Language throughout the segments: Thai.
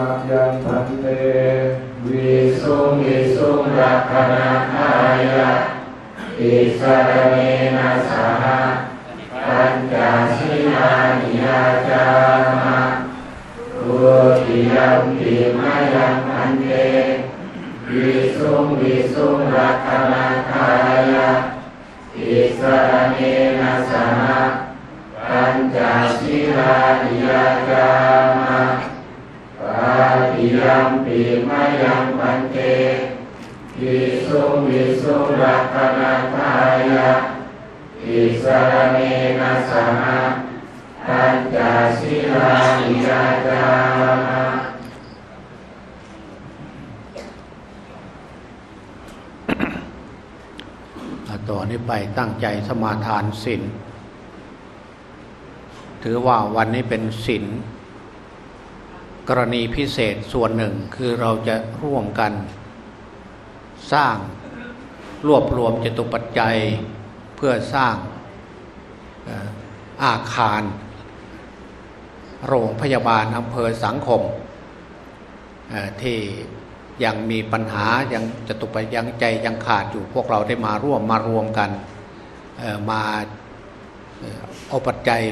มายังพันเตวิสุงวิสุงรักขณาทายะอิสรเนนะสหะปัญจศีลานิยาจามะทุติยมปิมายังพันเตวิสุงวิสุงรักขณาทายะอิสรเนนะสหะปัญจศีลานิยาจามะ ติยัมปีมายังปันเตวิสุงวิสุรักขณาทายะอิสรเนนะสหปัญจศีลานิยาจามะต่อนนี้ไปตั้งใจสมาทานศีลถือว่าวันนี้เป็นศีล กรณีพิเศษส่วนหนึ่งคือเราจะร่วมกัน สร้างรวบรวมจตุปัจจัยเพื่อสร้างอาคาร โรงพยาบาลอำเภอสังคมเอ่อที่ยังมีปัญหายังจตุปัจยังใจยังขาดอยู่พวกเราได้มาร่วมมารวมกันมาเอาปัจจัย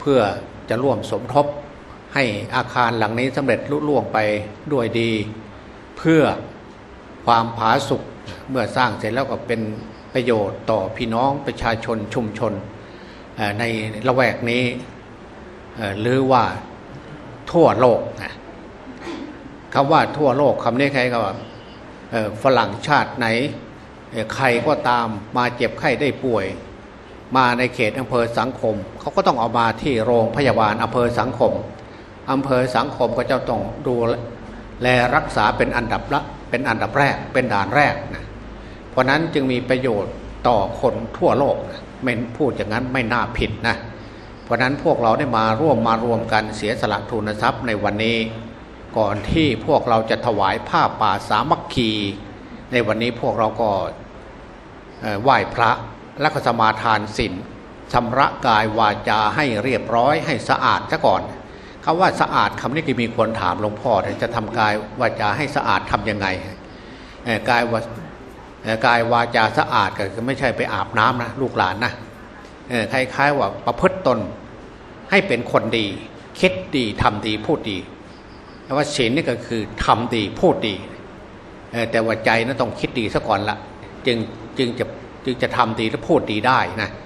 เพื่อจะร่วมสมทบ ให้อาคารหลังนี้สำเร็จลุล่วงไปด้วยดี เพื่อความผาสุกเมื่อสร้างเสร็จแล้วก็เป็นประโยชน์ต่อพี่น้องประชาชนชุมชนในละแวกนี้หรือว่าทั่วโลกนะคำว่าทั่วโลกคำนี้ใครก็ว่าฝรั่งชาติไหนใครก็ตามมาเจ็บไข้ได้ป่วย มาในเขตอำเภอสังคม เขาก็ต้องเอามาที่โรงพยาบาลอำเภอสังคม อำเภอสังคมก็จะต้องดูแลรักษาเป็นอันดับละเป็นอันดับแรกเป็นด่านแรกนะเพราะนั้นจึงมีประโยชน์ต่อคนทั่วโลกนะไม่พูดอย่างนั้นไม่น่าผิดนะเพราะนั้นพวกเราได้มาร่วมมารวมกันเสียสละทุนทรัพย์ในวันนี้ ก่อนที่พวกเราจะถวายผ้าป่าสามัคคี ในวันนี้พวกเราก็ไหว้พระและก็สมาทานศีลชำระกายวาจาให้เรียบร้อยให้สะอาดซะก่อน คำว่าสะอาดคำนี้ก็มีคนถามหลวงพ่อจะทำกายวาจาให้สะอาดทำยังไงกายวากายวาจาสะอาดก็คือไม่ใช่ไปอาบน้ำนะลูกหลานนะคล้ายๆว่าประพฤติตนให้เป็นคนดี คิดดีทำดีพูดดีแต่ว่าศีลนี่ก็คือทำดีพูดดีแต่ว่าใจนั้นต้องคิดดีซะก่อนละจึงจึงจะจึงจะทำดีและพูดดีได้นะเอ่อ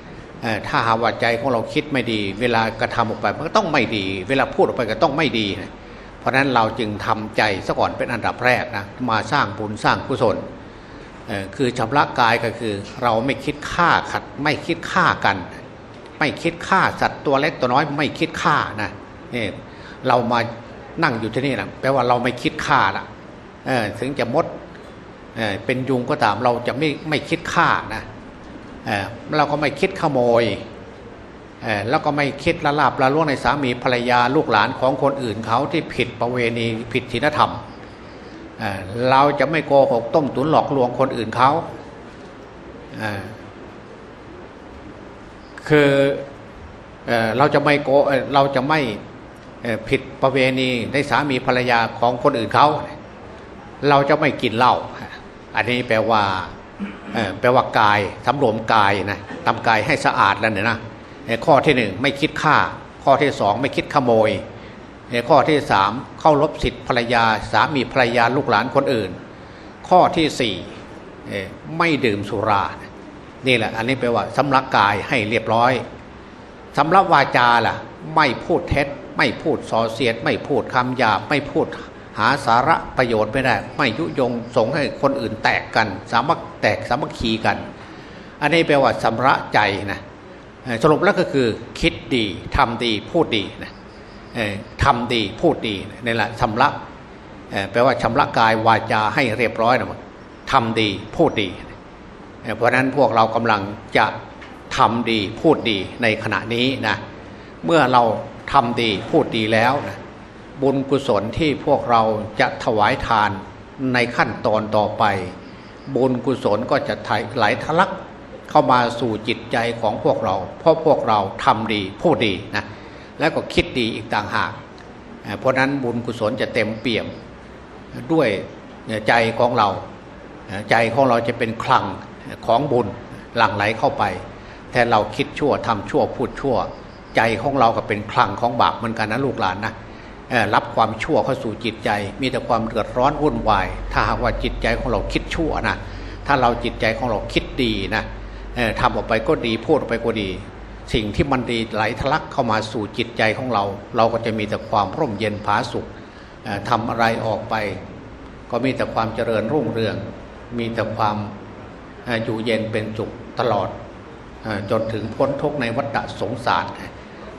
ถ้าหาว่าใจของเราคิดไม่ดี เวลากระทำออกไปมันก็ต้องไม่ดี เวลาพูดออกไปก็ต้องไม่ดีนะเพราะฉะนั้นเราจึงทำใจซะก่อนเป็นอันดับแรกนะมาสร้างบุญสร้างกุศลคือชำระกายก็คือ เราไม่คิดฆ่าขัดไม่คิดฆ่ากัน ไม่คิดฆ่าสัตว์ตัวเล็กตัวน้อยไม่คิดฆ่านะนี่เรามานั่งอยู่ที่นี่นะแปลว่าเราไม่คิดฆ่าละถึงจะมดเเป็นยุงก็ตามเราจะไม่ไม่คิดฆ่านะ เราก็ไม่คิดขโมยเออแล้วก็ไม่คิดละลาบละล่วงในสามีภรรยาลูกหลานของคนอื่นเขาที่ผิดประเวณีผิดศีลธรรมเราจะไม่โกหกต้มตุนหลอกลวงคนอื่นเขาเคือเราจะไม่โกเราจะไม่ผิดประเวณีในสามีภรรยาของคนอื่นเขา เราจะไม่กินเหล้าอันนี้แปลว่า แปลว่ากายสำรวมกายนะทำกายให้สะอาดแล้วเนี่ยนะข้อที่หนึ่งไม่คิดฆ่า ข้อที่สองไม่คิดขโมยข้อที่สามเข้ารบสิทธิภรรยาสามีภรรยาลูกหลานคนอื่น ข้อที่สี่ไม่ดื่มสุรา นี่แหละ อันนี้แปลว่าสำลักกายให้เรียบร้อยสำลักวาจาล่ะ ไม่พูดเท็จ ไม่พูดส่อเสียด ไม่พูดคำหยาบไม่พูด หาสาระประโยชน์ไม่ได้ ไม่ยุยงส่งให้คนอื่นแตกกัน สามัคแตกสามัคคีกัน อันนี้แปลว่าสำระใจนะสรุปแล้วก็คือคิดดีทำดีพูดดีนะทำดีพูดดีนี่แหละสำระแปลว่าชำระกายวาจาให้เรียบร้อยนะทำดีพูดดี เพราะฉะนั้นพวกเรากำลังจะทำดีพูดดีในขณะนี้นะเมื่อเราทำดีพูดดีแล้วนะ บุญกุศลที่พวกเราจะถวายทานในขั้นตอนต่อไป บุญกุศลก็จะไหลทะลักเข้ามาสู่จิตใจของพวกเรา เพราะพวกเราทำดีพูดดีนะแล้วก็คิดดีอีกต่างหาก เพราะนั้นบุญกุศลจะเต็มเปี่ยมด้วยใจของเรา ใจของเราจะเป็นคลังของบุญหลั่งไหลเข้าไปแทนเราคิดชั่วทำชั่วพูดชั่ว ใจของเราก็เป็นคลังของบาปเหมือนกันนะลูกหลานนะ รับความชั่วเข้าสู่จิตใจ มีแต่ความเดือดร้อนวุ่นวาย ถ้าหากว่าจิตใจของเราคิดชั่วนะถ้าเราจิตใจของเราคิดดีนะทำออกไปก็ดีพูดออกไปก็ดี สิ่งที่มันดีไหลทะลักเข้ามาสู่จิตใจของเรา เราก็จะมีแต่ความร่มเย็นผาสุขทำอะไรออกไป ก็มีแต่ความเจริญรุ่งเรือง มีแต่ความอยู่เย็นเป็นสุขตลอดจนถึงพ้นทุกในวัฏสงสาร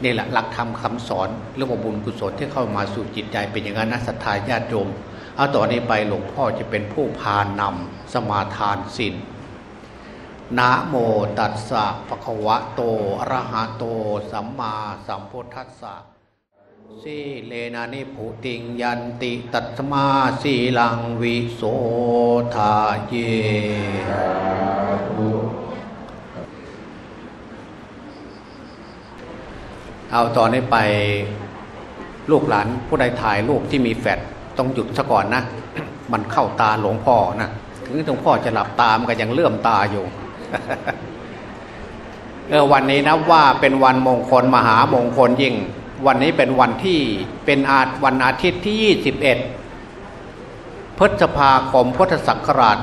นี่แหละหลักธรรมคาสอนเรื่องบุญกุศลที่เข้ามาสู่จิตใจเป็นอย่างนั้นนะศรัทธาญาติโยมเอาต่อนนี้ไปหลวงพ่อจะเป็นผู้พานำสมาทานศีลนะโมตัสสะภะคะวะโตอะระหะโต สัมมาสัมพุทธัสสะสีเลนะนิพุติงยันติตัตมาสีลังวิโสทาเย เอาตอนนี้ไปลูกหลานผู้ใดถ่ายรูปที่มีแฟดต้องหยุดซะก่อนนะ มันเข้าตาหลวงพ่อนะถึงหลวงพ่อจะหลับตามก็ยังเลื่อมตาอยู่เออวันนี้นะว่าเป็นวันมงคลมหามงคลยิ่ง วันนี้เป็นวันที่เป็นอาจวันอาทิตย์ที่ 21 พฤษภาคมพุทธศักราช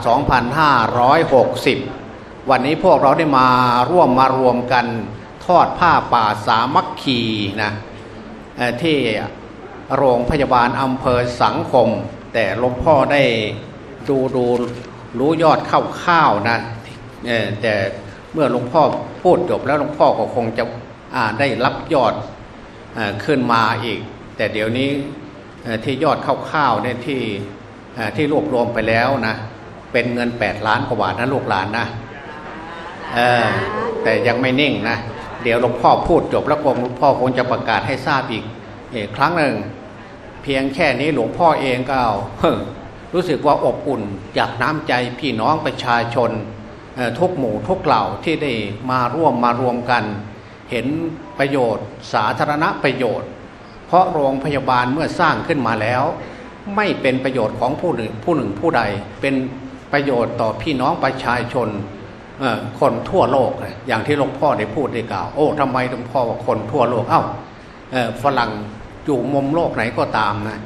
2560 วันนี้พวกเราได้มาร่วมมารวมกัน ทอดผ้าป่าสามัคคีนะที่โรงพยาบาลอำเภอสังคม แต่หลวงพ่อได้ดูดูรู้ยอดข้าวๆนะแต่เมื่อหลวงพ่อพูดจบแล้วหลวงพ่อก็คงจะได้รับยอดขึ้นมาอีก แต่เดี๋ยวนี้ที่ยอดข้าวๆเนี่ยที่ที่รวบรวมไปแล้วนะเป็นเงิน 8 ล้านกว่าบาทนะลูกหลานนะแต่ยังไม่นิ่งนะ เดี๋ยวหลวงพ่อพูดจบแล้วคงหลวงพ่อคงจะประกาศให้ทราบอีกอีกครั้งหนึ่ง เพียงแค่นี้หลวงพ่อเองก็รู้สึกว่าอบอุ่นจากน้ำใจพี่น้องประชาชนทุกหมู่ทุกเหล่าที่ได้มาร่วมมารวมกัน เห็นประโยชน์ สาธารณประโยชน์ เพราะโรงพยาบาลเมื่อสร้างขึ้นมาแล้ว ไม่เป็นประโยชน์ของผู้หนึ่งผู้หนึ่งผู้ใด เป็นประโยชน์ต่อพี่น้องประชาชน คนทั่วโลก อย่างที่หลวงพ่อได้พูดได้กล่าว โอ้ทำไมหลวงพ่อว่าคนทั่วโลก เอ้าฝรั่งอยู่มุมโลกไหนก็ตามนะ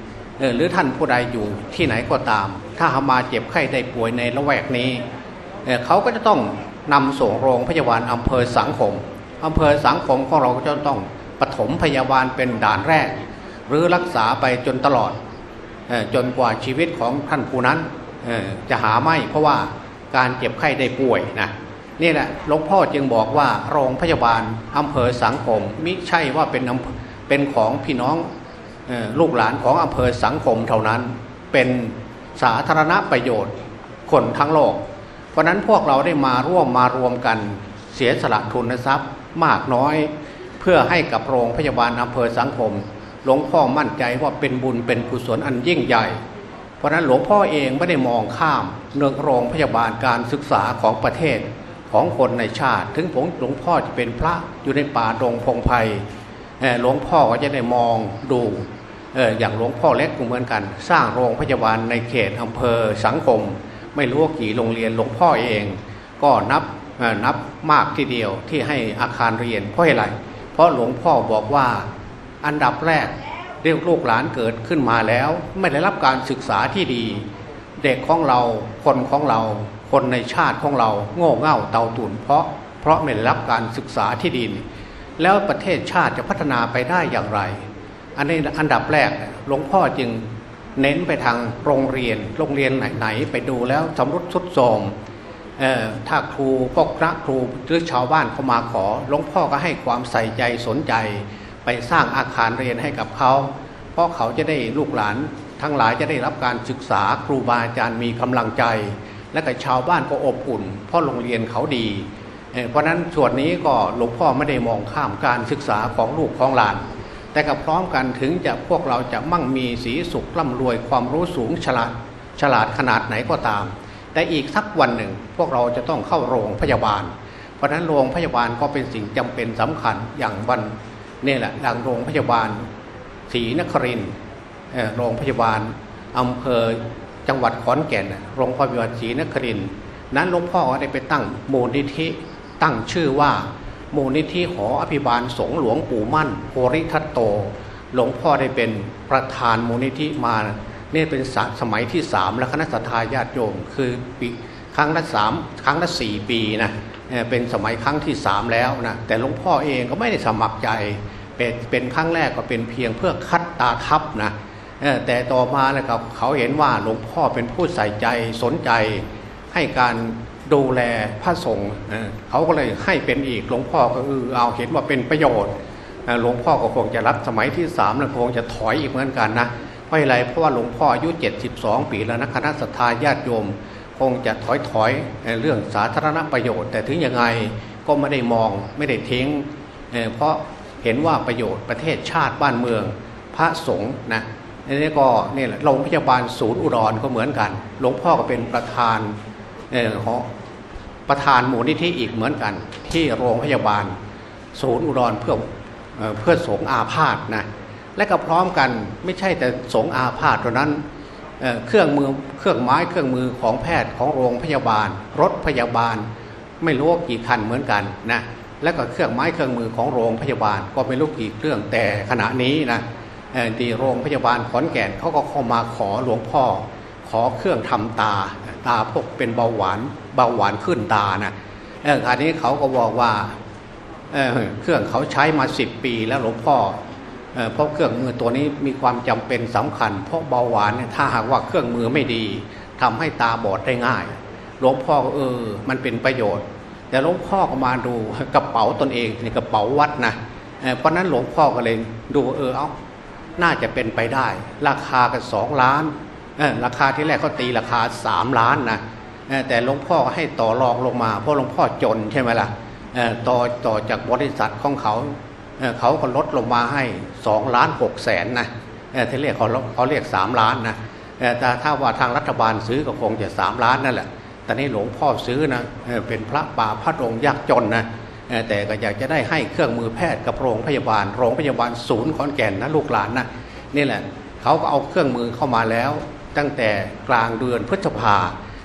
หรือท่านผู้ใดอยู่ที่ไหนก็ตาม ถ้าหามาเจ็บไข้ได้ป่วยในละแวกนี้ เขาก็จะต้องนำส่งโรงพยาบาลอำเภอสังคมอำเภอสังคมของเราก็จะต้องปฐมพยาบาลเป็นด่านแรก หรือรักษาไปจนตลอดจนกว่าชีวิตของท่านผู้นั้นจะหาไม่เพราะว่า การเจ็บไข้ได้ป่วยนะนี่แหละหลวงพ่อจึงบอกว่าโรงพยาบาลอำเภอสังคมมิใช่ว่าเป็นเป็นของพี่น้องลูกหลานของอำเภอสังคมเท่านั้นเป็นสาธารณประโยชน์คนทั้งโลก เพราะนั้นพวกเราได้มาร่วมมารวมกันเสียสละทุนทรัพย์มากน้อย เพื่อให้กับโรงพยาบาลอำเภอสังคม หลวงพ่อมั่นใจว่าเป็นบุญเป็นกุศลอันยิ่งใหญ่ เพราะนั้นหลวงพ่อเองไม่ได้มองข้ามเรื่องโรงพยาบาลการศึกษาของประเทศของคนในชาติ ถึงผมหลวงพ่อจะเป็นพระอยู่ในป่าดงพงไพ่หลวงพ่อก็จะได้มองดูอย่างหลวงพ่อเล็กเหมือนกัน สร้างโรงพยาบาลในเขตอำเภอสังคม ไม่รู้กี่โรงเรียนหลวงพ่อเอง ก็นับนับมากทีเดียวที่ให้อาคารเรียนเพราะอะไร เพราะหลวงพ่อบอกว่าอันดับแรก เรียกลูกหลานเกิดขึ้นมาแล้ว ไม่ได้รับการศึกษาที่ดี เด็กของเราคนของเรา คนในชาติของเราโง่เง่าเตาตุนเพราะเพราะไม่ได้รับการศึกษาที่ดี แล้วประเทศชาติจะพัฒนาไปได้อย่างไร อันนี้อันดับแรกหลวงพ่อจึงเน้นไปทางโรงเรียน โรงเรียนไหนๆไปดูแล้วสำรุดสุดโทมถ้าครูพวกพระครูหรือชาวบ้านเขามาขอหลวงพ่อก็ให้ความใส่ใจสนใจ ไปสร้างอาคารเรียนให้กับเขา เพราะเขาจะได้ลูกหลาน ทั้งหลายจะได้รับการศึกษาครูบาอาจารย์มีกำลังใจ และก็ชาวบ้านก็อบอุ่น เพราะโรงเรียนเขาดีเพราะนั้นส่วนนี้ก็หลวงพ่อไม่ได้มองข้ามการศึกษาของลูกของหลาน แต่กับพร้อมกันถึงจะพวกเราจะมั่งมีสีสุขร่ำรวยความรู้สูงฉลาดฉลาดขนาดไหนก็ตาม แต่อีกสักวันหนึ่งพวกเราจะต้องเข้าโรงพยาบาล เพราะนั้นโรงพยาบาลก็เป็นสิ่งจำเป็นสำคัญอย่างวัน นี่แหละดังโรงพยาบาลศรีนครินโรงพยาบาลอำเภอจังหวัดขอนแก่นโรงพยาบาลศรีนครินนั้นหลวงพ่อได้ไปตั้งมูลนิธิตั้งชื่อว่ามูลนิธิหออภิบาลสงหลวงปู่มั่นโพริทัตโต หลวงพ่อได้เป็นประธานมูลนิธิมาเนี่ยเป็นสมัยที่สามแล้วคณะสัตยาญาติโยมคือปีครั้งละสามครั้งละสี่ปีนะ เป็นสมัยครั้งที่สามแล้วนะแต่หลวงพ่อเองก็ไม่ได้สมัครใจเป็นเป็นครั้งแรกก็เป็นเพียงเพื่อคัดตาทับนะแต่ต่อมาแล้วครับเขาเห็นว่าหลวงพ่อเป็นผู้ใส่ใจสนใจให้การดูแลพระสงฆ์เขาก็เลยให้เป็นอีกหลวงพ่อก็เออเอาเห็นว่าเป็นประโยชน์หลวงพ่อก็คงจะรับสมัยที่สามแล้วคงจะถอยอีกเหมือนกันนะเพราะอะไรเพราะว่าหลวงพ่ออายุ 72 ปีแล้วนะคณะสัตยาญาติโยม คงจะถอยถอยเรื่องสาธารณประโยชน์ แต่ถึงยังไงก็ไม่ได้มองไม่ได้ทิ้ง เพราะเห็นว่าประโยชน์ประเทศชาติบ้านเมืองพระสงฆ์นะนี่ก็นี่แหละโรงพยาบาลศูนย์อุดรก็เหมือนกัน หลวงพ่อก็เป็นประธานของประธานมูลนิธิอีกเหมือนกัน ที่โรงพยาบาลศูนย์อุดรเพื่อเพื่อสงอาพาธนะและก็พร้อมกันไม่ใช่แต่สงอาพาธเท่านั้น เครื่องมือเครื่องไม้เครื่องมือของแพทย์ของโรงพยาบาล รถพยาบาล ไม่รู้กี่คันเหมือนกันนะและก็เครื่องไม้เครื่องมือของโรงพยาบาล ก็ไม่รู้กี่เครื่องแต่ขณะนี้นะที่โรงพยาบาลขอนแก่นเขาก็เข้ามาขอหลวงพ่อ ขอเครื่องทำตาตาพวกเป็นเบาหวานเบาหวานขึ้นตานะอออันนี้เขาก็บอกว่าเเครื่องเขาใช้มาสิบปีแล้วหลวงพ่อ เพราะเครื่องมือตัวนี้มีความจำเป็นสำคัญ เพราะเบาหวานเนี่ยถ้าหากว่าเครื่องมือไม่ดีทำให้ตาบอดได้ง่ายหลวงพ่อเออ มันเป็นประโยชน์ แต่หลวงพ่อก็มาดูกระเป๋าตนเองในกระเป๋าวัดนะเพราะนั้นหลวงพ่อก็เลยดูเออเอาน่าจะเป็นไปได้ ราคากันสองล้านราคาที่แรกเขาตีราคาสามล้านนะแต่หลวงพ่อให้ต่อรองลงมา เพราะหลวงพ่อจนใช่ไหมล่ะต่อต่อจากบริษัทของเขา เขาก็ลดลงมาให้สองล้านหกแสนนะที่เรียกเขาเขาเรียกสามล้านนะแต่ถ้าว่าทางรัฐบาลซื้อก็คงจะสามล้านนั่นแหละต่นี่หลวงพ่อซื้อนะเป็นพระป่าพระองค์ยากจนนะแต่ก็อยากจะได้ให้เครื่องมือแพทย์กับโรงพยาบาล โรงพยาบาลศูนย์ขอนแก่นนะลูกหลานนะนี่แหละเขาก็เอาเครื่องมือเข้ามาแล้ว ตั้งแต่กลางเดือนพฤษภา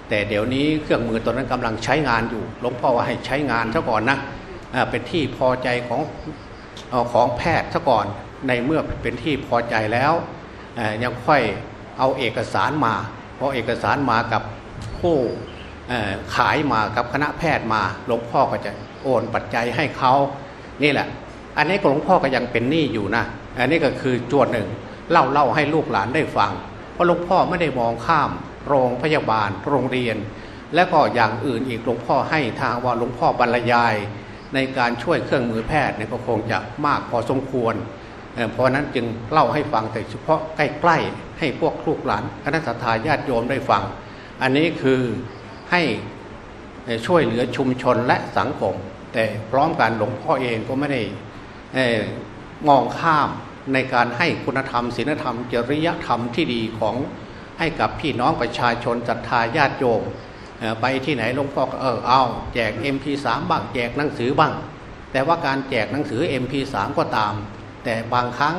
แต่เดี๋ยวนี้เครื่องมือตัวนั้นกำลังใช้งานอยู่หลวงพ่อว่าให้ใช้งานซะก่อนนะเป็นที่พอใจของ ของแพทย์ซะก่อนในเมื่อเป็นที่พอใจแล้วยังค่อยเอาเอกสารมา เพราะเอกสารมากับผู้ขายมากับคณะแพทย์มาหลวงพ่อก็จะโอนปัจจัยให้เขานี่แหละ อันนี้หลวงพ่อก็ยังเป็นหนี้อยู่นะอันนี้ก็คือจวดหนึ่งเล่าเล่าให้ลูกหลานได้ฟัง เพราะหลวงพ่อไม่ได้มองข้าม โรงพยาบาลโรงเรียน และก็อย่างอื่นอีกหลวงพ่อให้ทางว่าหลวงพ่อบรรยาย ในการช่วยเครื่องมือแพทย์เนี่ยก็คงจะมากพอสมควร เพราะนั้นจึงเล่าให้ฟังแต่เฉพาะใกล้ๆ ให้พวกลูกหลานคณะสัตยาญาติโยมได้ฟัง อันนี้คือให้ช่วยเหลือชุมชนและสังคม แต่พร้อมกันหลวงพ่อเองก็ไม่ได้มองข้ามในการให้คุณธรรมศีลธรรม จริยธรรมที่ดีของให้กับพี่น้องประชาชนศรัทธาญาติโยม ไปที่ไหนหลวงพ่อเออเอาแจก MP3 บ้างแจกหนังสือบ้าง แต่ว่าการแจกหนังสือ MP3 ก็ตาม แต่บางครั้ง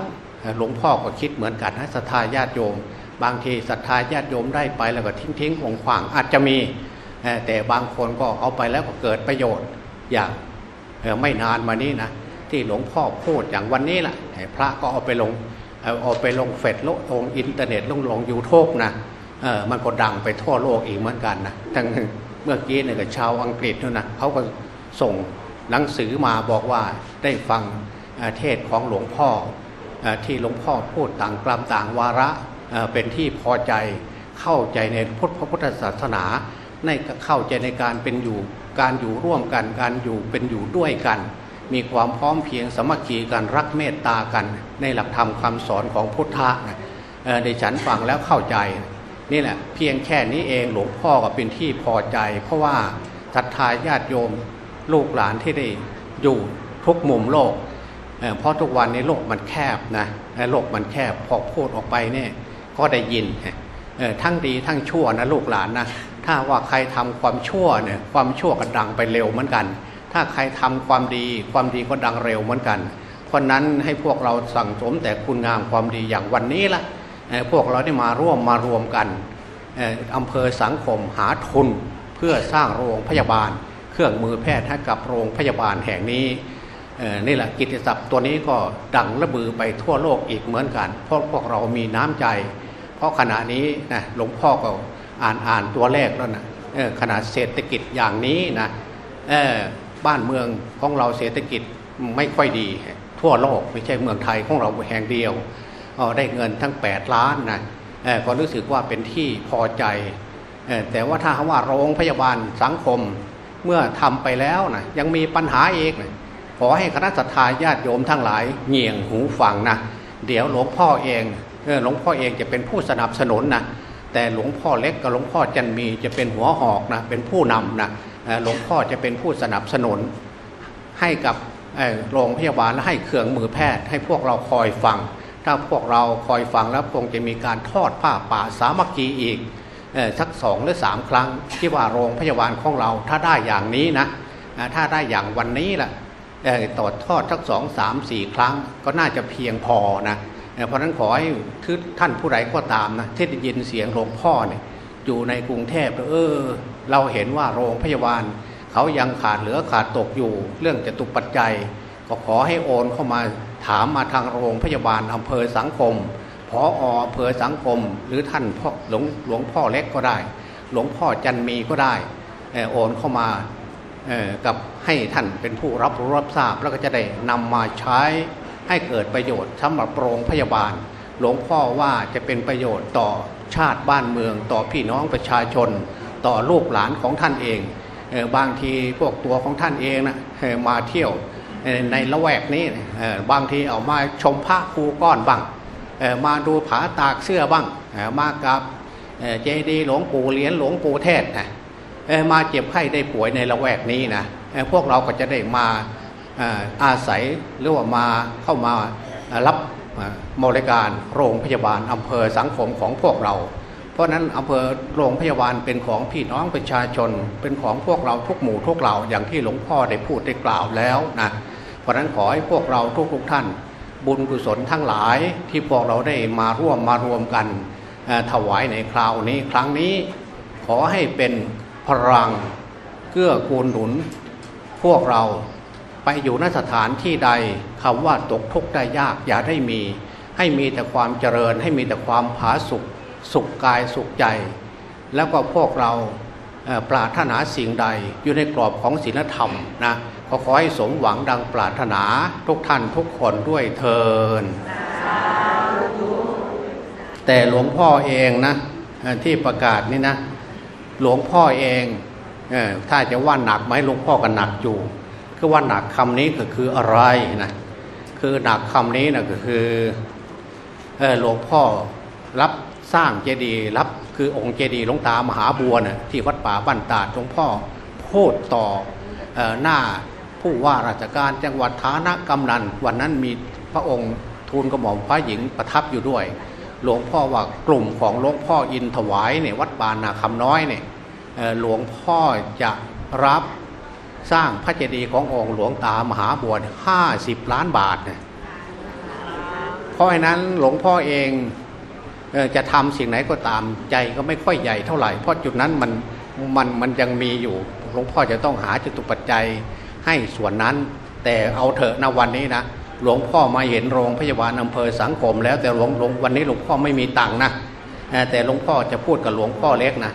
หลวงพ่อก็คิดเหมือนกันให้ศรัทธาญาติโยม บางทีศรัทธาญาติโยมได้ไปแล้วก็ทิ้งทิ้งของขวางอาจจะมี แต่บางคนก็เอาไปแล้วก็เกิดประโยชน์อย่างไม่นานมานี้นะที่หลวงพ่อพูดอย่างวันนี้แหละพระก็เอาไปลงเอาไปลงเฟซลงอินเทอร์เน็ตลงลงยูทูบนะ เออมันก็ดังไปทั่วโลกอีกเหมือนกันนะทั้งเมื่อกี้เนี่ยกับชาวอังกฤษนู่นนะเขาก็ส่งหนังสือมาบอกว่าได้ฟังเทศของหลวงพ่อที่หลวงพ่อพูดต่างกลัมต่างวาระเป็นที่พอใจเข้าใจในพุทธพระพุทธศาสนาในเข้าใจในการเป็นอยู่การอยู่ร่วมกันการอยู่เป็นอยู่ด้วยกัน มีความพร้อมเพียงสมัคคีกันรักเมตตากัน ในหลักธรรมคาสอนของพุทธะนะในฉันฟังแล้วเข้าใจ นี่แหละเพียงแค่นี้เองหลวงพ่อก็เป็นที่พอใจ เพราะว่าศรัทธาญาติโยมลูกหลานที่ได้อยู่ทุกมุมโลกเพราะทุกวันในโลกมันแคบนะโลกมันแคบพอพูดออกไปเนี่ยก็ได้ยินทั้งดีทั้งชั่วนะลูกหลานนะถ้าว่าใครทำความชั่วเนี่ยความชั่วก็ดังไปเร็วเหมือนกัน ถ้าใครทำความดีความดีก็ดังเร็วเหมือนกัน เพราะนั้นให้พวกเราสั่งสมแต่คุณงามความดีอย่างวันนี้ละเอ่อ พวกเราได้มาร่วมมารวมกันอำเภอสังคมหาทุนเพื่อสร้างโรงพยาบาล เครื่องมือแพทย์ให้กับโรงพยาบาลแห่งนี้นี่แหละกิตติศัพท์ตัวนี้ก็ดังระบือไปทั่วโลกอีกเหมือนกัน เพราะพวกเรามีน้ำใจ เพราะขณะนี้นะหลวงพ่อก็อ่านอ่านตัวแรกแล้วนะขนาดเศรษฐกิจอย่างนี้นะบ้านเมืองของเราเศรษฐกิจไม่ค่อยดี ทั่วโลกไม่ใช่เมืองไทยของเราแห่งเดียว ได้เงินทั้ง 8 ล้านนะเออก็รู้สึกว่าเป็นที่พอใจเออแต่ว่าถ้าว่าโรงพยาบาลสังคมเมื่อทำไปแล้วนะยังมีปัญหาเองนะขอให้คณะสัตยาญาติโยมทั้งหลายเงี่ยงหูฟังนะเดี๋ยวหลวงพ่อเองเออหลวงพ่อเองจะเป็นผู้สนับสนุนนะแต่หลวงพ่อเล็กกับหลวงพ่อจันมีจะเป็นหัวหอกนะเป็นผู้นำนะหลวงพ่อจะเป็นผู้สนับสนุน ให้กับโรงพยาบาลและให้เครื่องมือแพทย์ ให้พวกเราคอยฟัง ถ้าพวกเราคอยฟังแล้วคงจะมีการทอดผ้าป่าสามัคคีอีกสักสองหรือสามครั้งที่ว่าโรงพยาบาลของเราถ้าได้อย่างนี้นะถ้าได้อย่างวันนี้ล่ะต่อทอดสักสองสามสี่ครั้งก็น่าจะเพียงพอนะเอเพราะฉะนั้นขอให้ท,ท่านผู้ใดก็ตามนะที่ได้ยินเสียงหลวงพ่อเนี่ยอยู่ในกรุงเทพเออ เราเห็นว่าโรงพยาบาล เขายังขาดเหลือขาดตกอยู่ เรื่องจตุปัจจัย ก็ขอให้โอนเข้ามา ถามมาทางโรงพยาบาลอำเภอสังคมพออำเภอสังคม หรือท่านพ่อหลวงหลวงพ่อเล็กก็ได้ หลวงพ่อจันมีก็ได้โอนเข้ามากับให้ท่านเป็นผู้รับรู้รับทราบ แล้วก็จะได้นำมาใช้ให้เกิดประโยชน์สำหรับโรงพยาบาล หลวงพ่อว่าจะเป็นประโยชน์ต่อชาติบ้านเมือง ต่อพี่น้องประชาชน ต่อลูกหลานของท่านเอง บางทีพวกตัวของท่านเองนะมาเที่ยว ในละแวกนี้บางทีเอามาชมพระครูก้อนบ้างมาดูผาตากเสื้อบ้างมากับเจดีหลวงปู่เหรียญหลวงปู่เทศนะมาเจ็บไข้ได้ป่วยในละแวกนี้นะพวกเราก็จะได้มาอาศัยหรือว่ามาเข้ามารับบริการโรงพยาบาลอำเภอสังคมของพวกเรา เพราะฉะนั้นอำเภอโรงพยาบาลเป็นของพี่น้องประชาชนเป็นของพวกเราทุกหมู่ทุกเหล่าอย่างที่หลวงพ่อได้พูดได้กล่าวแล้วนะ เพราะนั้นขอให้พวกเราทุกๆท่าน บุญกุศลทั้งหลายที่พวกเราได้มาร่วมมารวมกันถวายในคราวนี้ครั้งนี้ ขอให้เป็นพลังเกื้อกูลหนุน พวกเราไปอยู่ณสถานที่ใดคำว่าตกทุกข์ได้ยากอย่าได้มี ให้มีแต่ความเจริญ ให้มีแต่ความผาสุกสุขกายสุขใจ แล้วก็พวกเราปรารถนาสิ่งใดอยู่ในกรอบของศีลธรรมนะ ก็ขอให้สมหวังดังปรารถนาทุกท่านทุกคนด้วยเทิน แต่หลวงพ่อเองนะที่ประกาศนี่นะ หลวงพ่อเองถ้าจะว่าหนักไหมหลวงพ่อก็หนักอยู่ คือว่าหนักคำนี้ก็คืออะไรนะคือหนักคำนี้นะก็คืออหลวงพ่อรับสร้างเจดีย์รับคือองค์เจดีย์หลวงตามหาบัวน่ะที่วัดป่าบ้านตาดหลวงพ่อพูดต่อออหน้า ผู้ว่าราชการจังหวัดฐานะกำนันวันนั้นมีพระองค์ทูลกระหม่อมพระหญิงประทับอยู่ด้วย หลวงพ่อว่ากลุ่มของหลวงพ่ออินถวายเนี่ยวัดบานนาคำน้อยเนี่ยหลวงพ่อจะรับสร้างพระเจดีย์ขององค์หลวงตามหาบวห้าสิบล้านบาทเนี่ยเพราะฉะนั้นหลวงพ่อเองจะทำสิ่งไหนก็ตามใจก็ไม่ค่อยใหญ่เท่าไหร่เพราะจุดนั้นมันมันมันยังมีอยู่หลวงพ่อจะต้องหาจตุปัจจัย ให้ส่วนนั้น แต่เอาเถอะนะวันนี้นะหลวงพ่อมาเห็นโรงพยาบาลอำเภอสังคม แล้วแต่หลวงหลวงวันนี้หลวงพ่อไม่มีตังค์นะแต่หลวงพ่อจะพูดกับหลวงพ่อเล็กนะ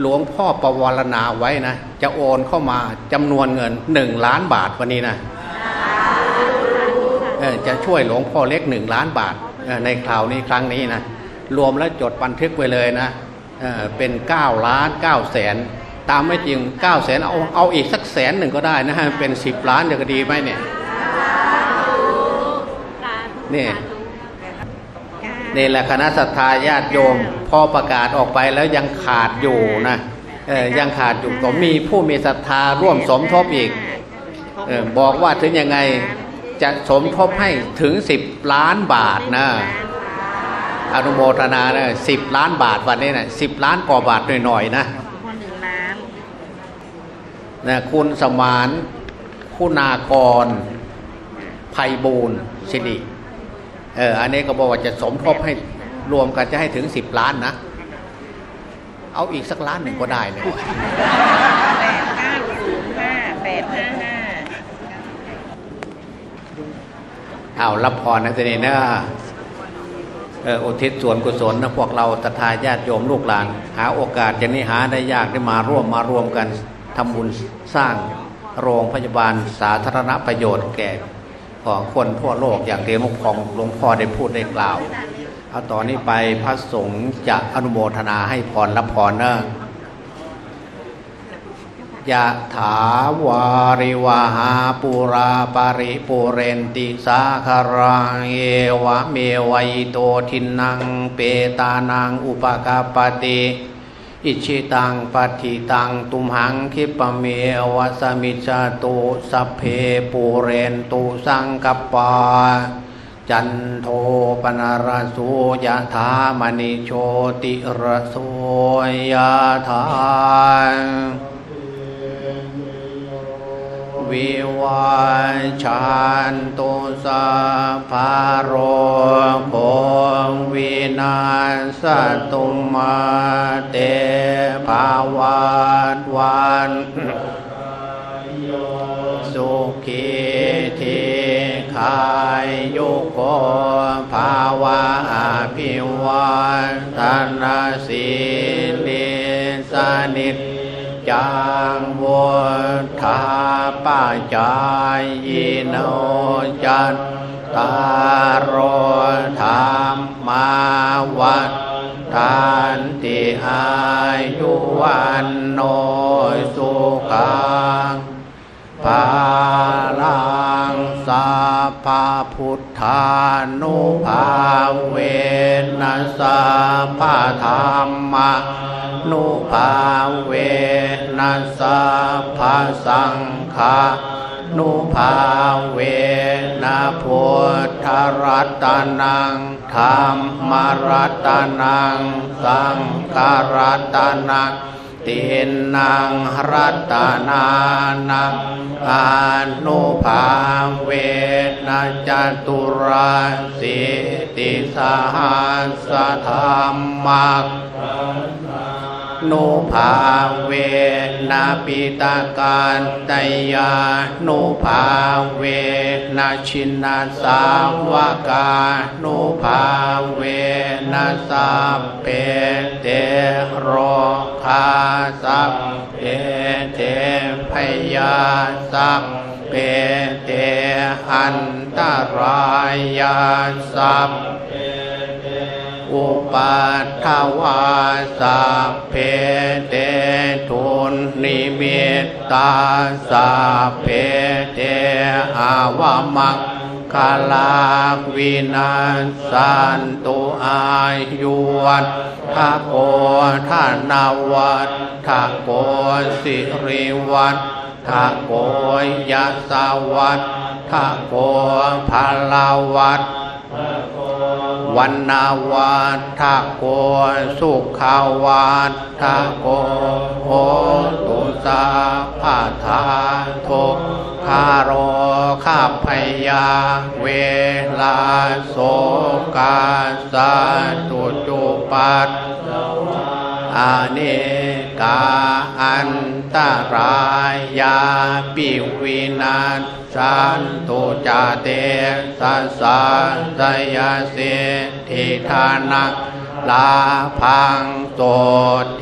หลวงพ่อประวรณาไว้นะ จะโอนเข้ามาจำนวนเงินหนึ่งล้านบาทวันนี้นะจะช่วยหลวงพ่อเล็กหนึ่งล้านบาทในคราวนี้ครั้งนี้นะรวมแล้วจดบันทึกไว้เลยนะเอ่อเป็น9ล้าน9แสน ตามไม่จริง9แสนเอาเอาอีกสักแสนหนึ่งก็ได้นะฮะเป็น10ล้านจะก็ดีไหมเนี่ยนี่นี่แหละคณะศรัทธาญาติโยม พอประกาศออกไปแล้วยังขาดอยู่นะเออยังขาดอยู่ก็มีผู้มีศรัทธาร่วมสมทบอีกเออบอกว่าถึงยังไงจะสมทบให้ถึง 10 ล้านบาทนะอนุโมทนานะสิบล้านบาทวันนี้นะสิบล้านกว่าบาทหน่อยๆนะคนหนึ่งล้าน นะคุณสมานคุณากรไพบูลย์สิริเอออันนี้ก็บอกว่าจะสมทบให้รวมกันจะให้ถึงสิบล้านนะ เอาอีกสักล้านหนึ่งก็ได้เลยแปดเก้าศูนย์ห้าแปดห้าห้าเอารับพรนะทีนี้นะเอออุทิศส่วนกุศลนะพวกเราตถาญาติโยมลูกหลาน หาโอกาสจะนี้หาได้ยากได้มาร่วมมารวมกัน ทำบุญสร้างโรงพยาบาลสาธารณประโยชน์แก่ของคนทั่วโลกอย่างที่หลวงพ่อหลวงพ่อได้พูดได้กล่าวเอาตอนนี้ไปพระสงฆ์จะอนุโมทนาให้พรรับพรเนอะยะถาวาริวหาปุราปาริปุเรนติสาคารังเอวะเมวัยโตทินังเปตานังอุปกาปติ อิชิตังปฏิตังตุมหังคิปเมวัสมิจาตุสัพเพปูเรนตุสังกปปาจันโทปนารสุยะธามณิโชติระโสยะธา วิวาชันตุสาภาโรโควินาสตุมาเตภาวัตวันสุขีทีขายยุโกภาวะอภิวันธนาสีลิสนิ จจังวุธาปจายโนจันตารธรรมาวัฏทานติอายุวันโนสุขังภาลังสัพพพุทธานุภาเวนัสสะพธรรมะ นุภาเวนัสสะพสังฆานุภาเวนะพุทธรัตนังธรรมรัตนัง สังฆรัตนังตินังรัตนานังอนุภาเวนะจตุราสิติสหัสธรรมัก นุภาเวนะปิตาการตยานุภาเวนะชินาสาวกานุภาเวนะสัพเพเตโรคาสัพเพเตพยาสัพเพเตอันตรายาสัพ อุปัฏฐวาสัพเพเตทุนนิมิตตาสัพเพเตอาวมักคาลาวินาสันตุอายุวัตทะโกทานาวัตทะโกสิริวัตทะโกยัสวัตทะโกภลาวัต วันนาวัฏทะโกสุขาวาฏทะโกโหตุสาภาทาโทคาโรข้าพยาเวลาโสกาสาตุจุปัตอาเน กาอันตรายาปิวินาสันตุจาเตสัสสะสยเสทิธานัก ลาพังโส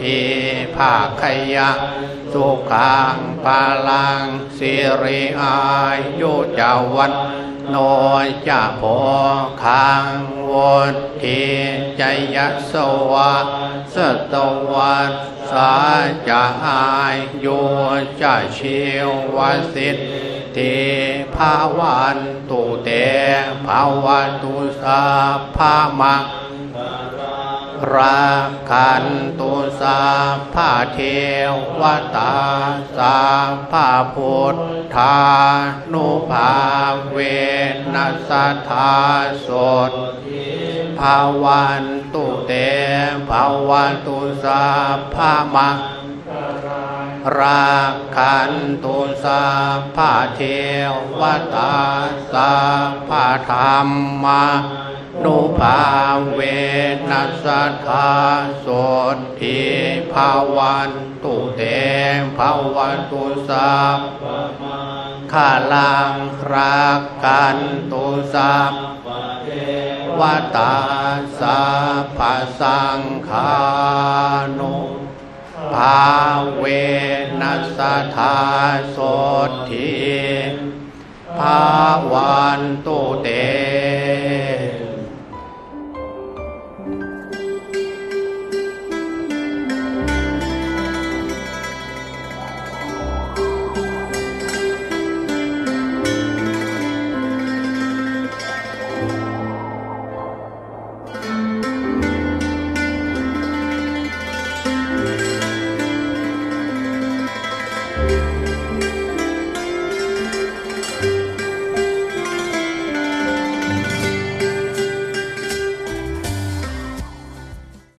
ทีภาคยะสุขังพลังสิริอายุจาวันโนจะโพคังวุทีจยสวะสตวัสสาจะอายุจะชิวสิทธิภาวันตุเตภาวันตุสาภามัง รักขันตุสาภาเทวตาสาภาพุทธานุภาเวนัสธาสดภาวันตุเตภาวันตุสาภามังรักขันตุสาภาเทวตาสาภาธรรมา นุภาเวนัสธาโสทิภาวันตุเตภาวันตุสัพขาลังรักกันตุสัพวตาสัพสังฆานุภาเวนัสธาโสทิภาวันตุเต